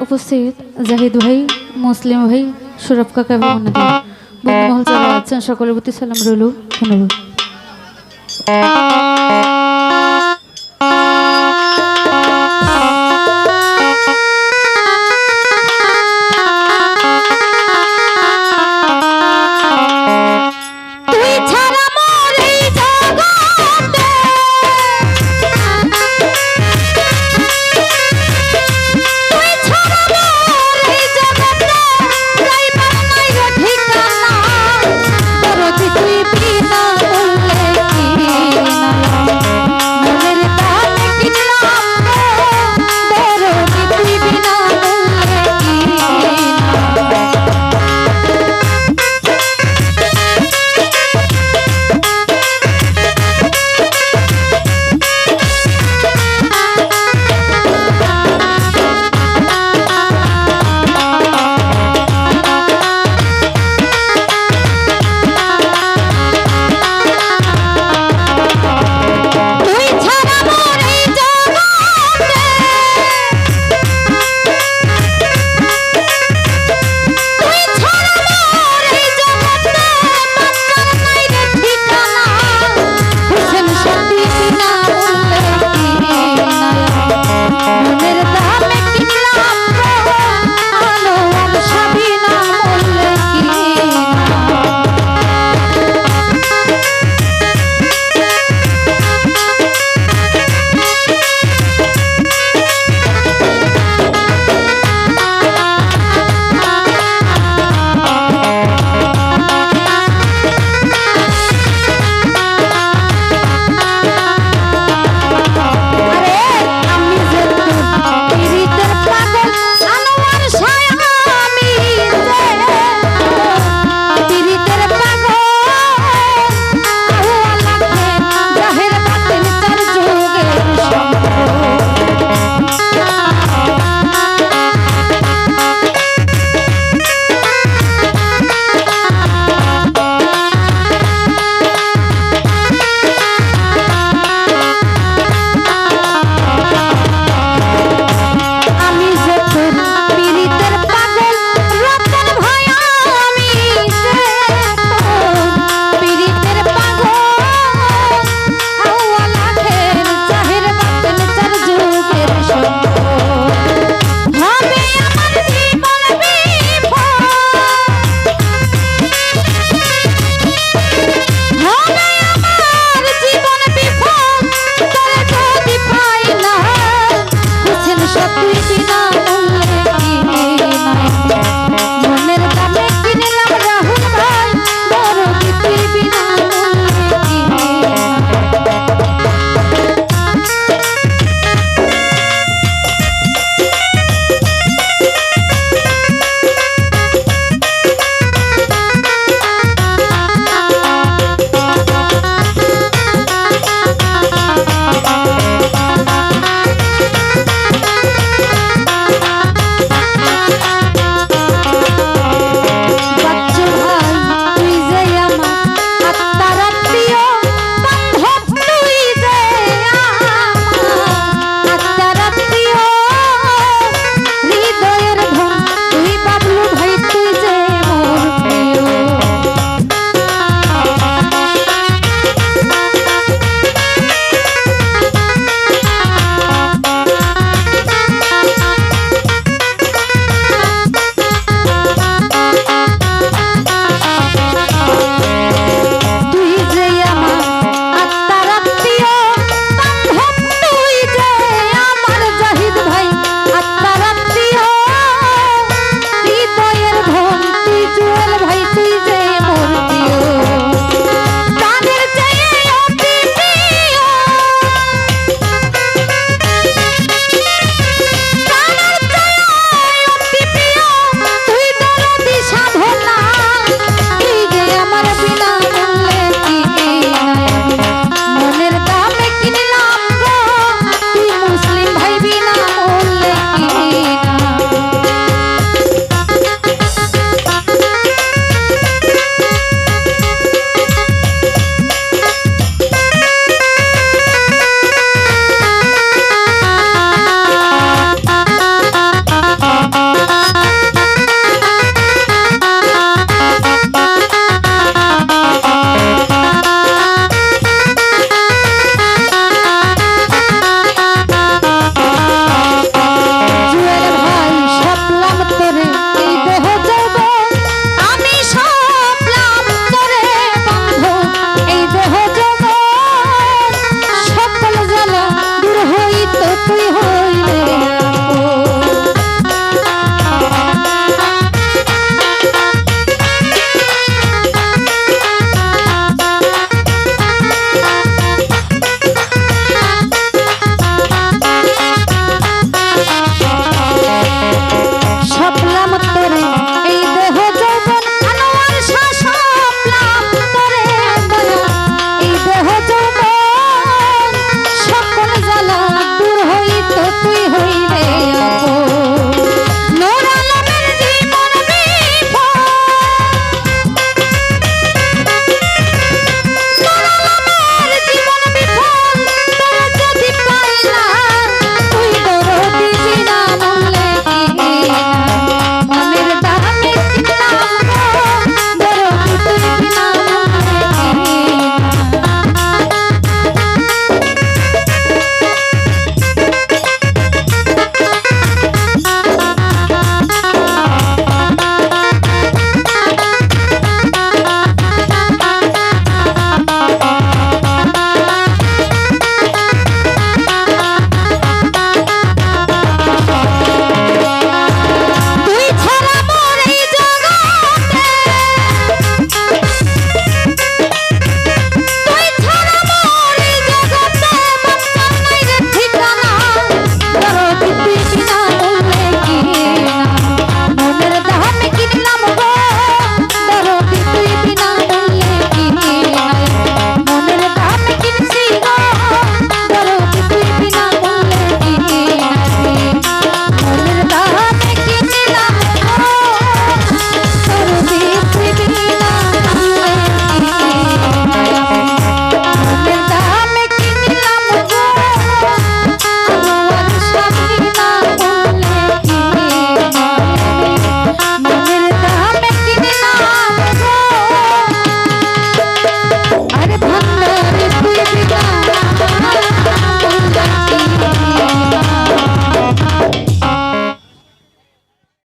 উপস্থিত জাহিদ ভাই, মুসলিম ভাই, সুরভ কাকা এবং অন্যদের বন্ধুমহল সকলের প্রতি সালাম রইল। ধন্যবাদ। Thank you.